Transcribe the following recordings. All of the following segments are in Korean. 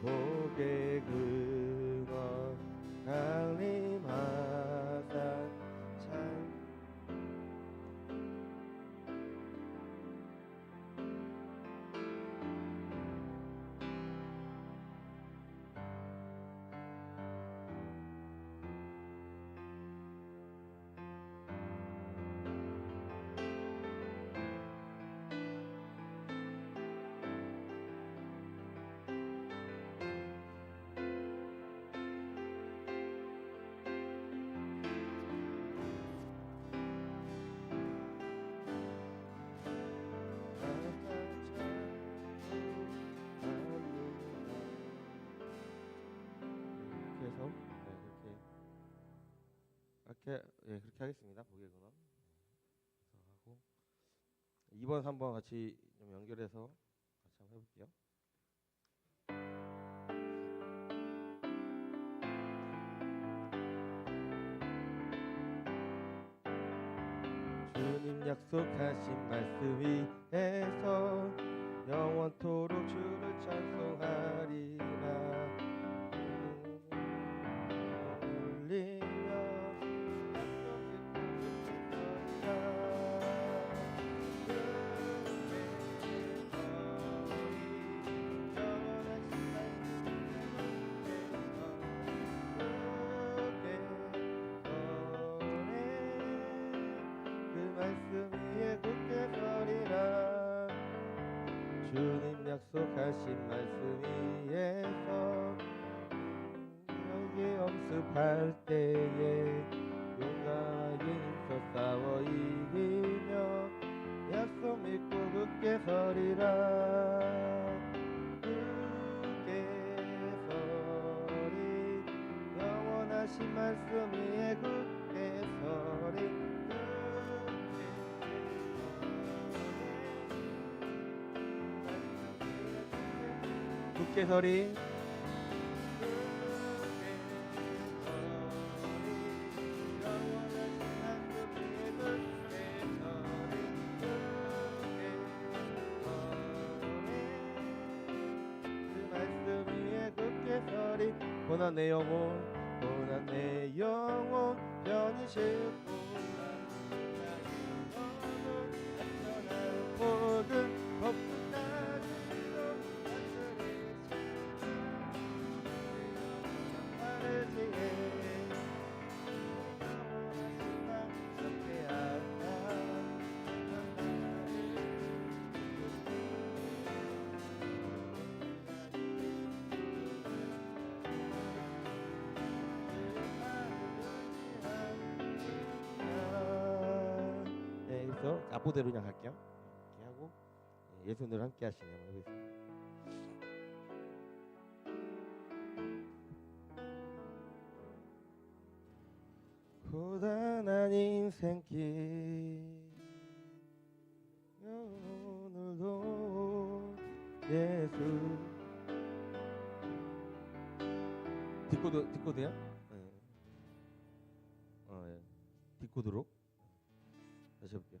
고개 근 이렇게 예 그렇게 하겠습니다. 근원 그래서 하고 2번 3번 같이 좀 연결해서 같이 한번 해볼게요. 주님 약속하신 말씀 위에서 영원토록 주를 찬송하 주님 약속하신 말씀 위에서 여기 엄습할 때에 용감하게 힘써 싸워 이기며 약속 믿고 굳게 서리라. 굳게 서리 영원하신 말씀 위에 굳게 서리. 고난 내 영혼 고난 내 영혼 편히 싣고 앞보대로 그냥 갈게요. 이렇게 하고 예, 예수님들 함께 하시는 한번 해보겠습니다. 고단한 인생길 오늘도 예수 뒷코드 뒷코드야? 네. 어, 예. 뒷코드로 다시 해볼게요.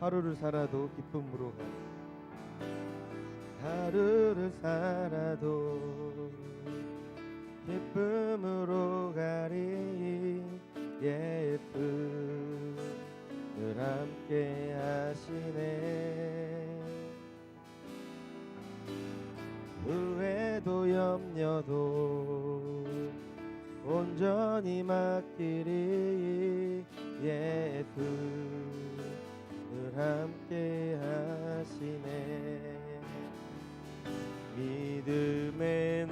하루를 살아도 기쁨으로 가. 하루를 살아도 기쁨으로 가리. 늘 함께 하시네. 후회도 염려도 온전히 맡기리. 늘 함께 하시네. 믿음의